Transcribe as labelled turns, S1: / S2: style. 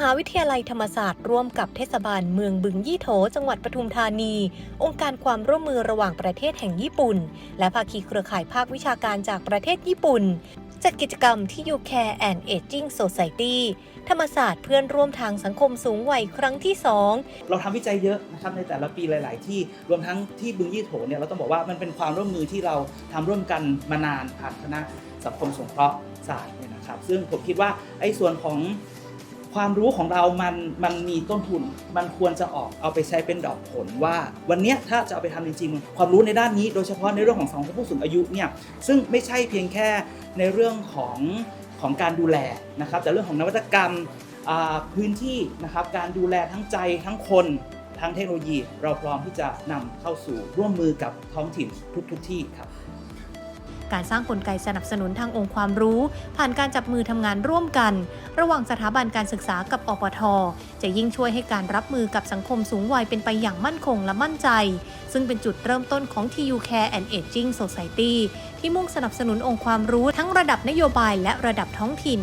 S1: หาวิทยาลัยธรรมศาสตร์ร่วมกับเทศบาลเมืองบึงยี่โถ จังหวัดปทุมธานี องค์การความร่วมมือระหว่างประเทศแห่งญี่ปุ่น และภาคีเครือข่ายภาควิชาการจากประเทศญี่ปุ่น จัดกิจกรรมที่ You Care and Aging Society ธรรมศาสตร์เพื่อนร่วมทางสังคมสูงวัยครั้งที่ 2
S2: เราทำวิจัยเยอะนะครับในแต่ละปีหลาย ๆ ที่รวมทั้งที่บึงยี่โถเนี่ยเราต้องบอกว่ามันเป็นความร่วมมือที่เราทำร่วมกันมานานผ่านคณะสังคมสงเคราะห์ศาสตร์เนี่ยนะครับ ซึ่งผมคิดว่าไอ้ส่วนของ ความรู้ของเรามันมันมีต้นทุน มันควรจะออกเอาไปใช้เป็นดอกผลว่า วันนี้ถ้าจะเอาไปทำจริงๆ ความรู้ในด้านนี้โดยเฉพาะในเรื่องของสังคมผู้สูงอายุเนี่ยซึ่งไม่ใช่เพียงแค่ในเรื่องของของการดูแลนะครับ แต่เรื่องของนวัตกรรมพื้นที่นะครับการดูแลทั้งใจทั้งคนทั้งเทคโนโลยี เราพร้อมที่จะนำเข้าสู่ร่วมมือกับท้องถิ่นทุกๆทที่ครับ
S1: การสร้างกลไกสนับสนุนทางองค์ความรู้ ผ่านการจับมือทำงานร่วมกัน ระหว่างสถาบันการศึกษากับอปท จะยิ่งช่วยให้การรับมือกับสังคมสูงวัยเป็นไปอย่างมั่นคงและมั่นใจ ซึ่งเป็นจุดเริ่มต้นของ TU Care and Aging Society ที่มุ่งสนับสนุนองค์ความรู้ทั้งระดับนโยบายและระดับท้องถิ่น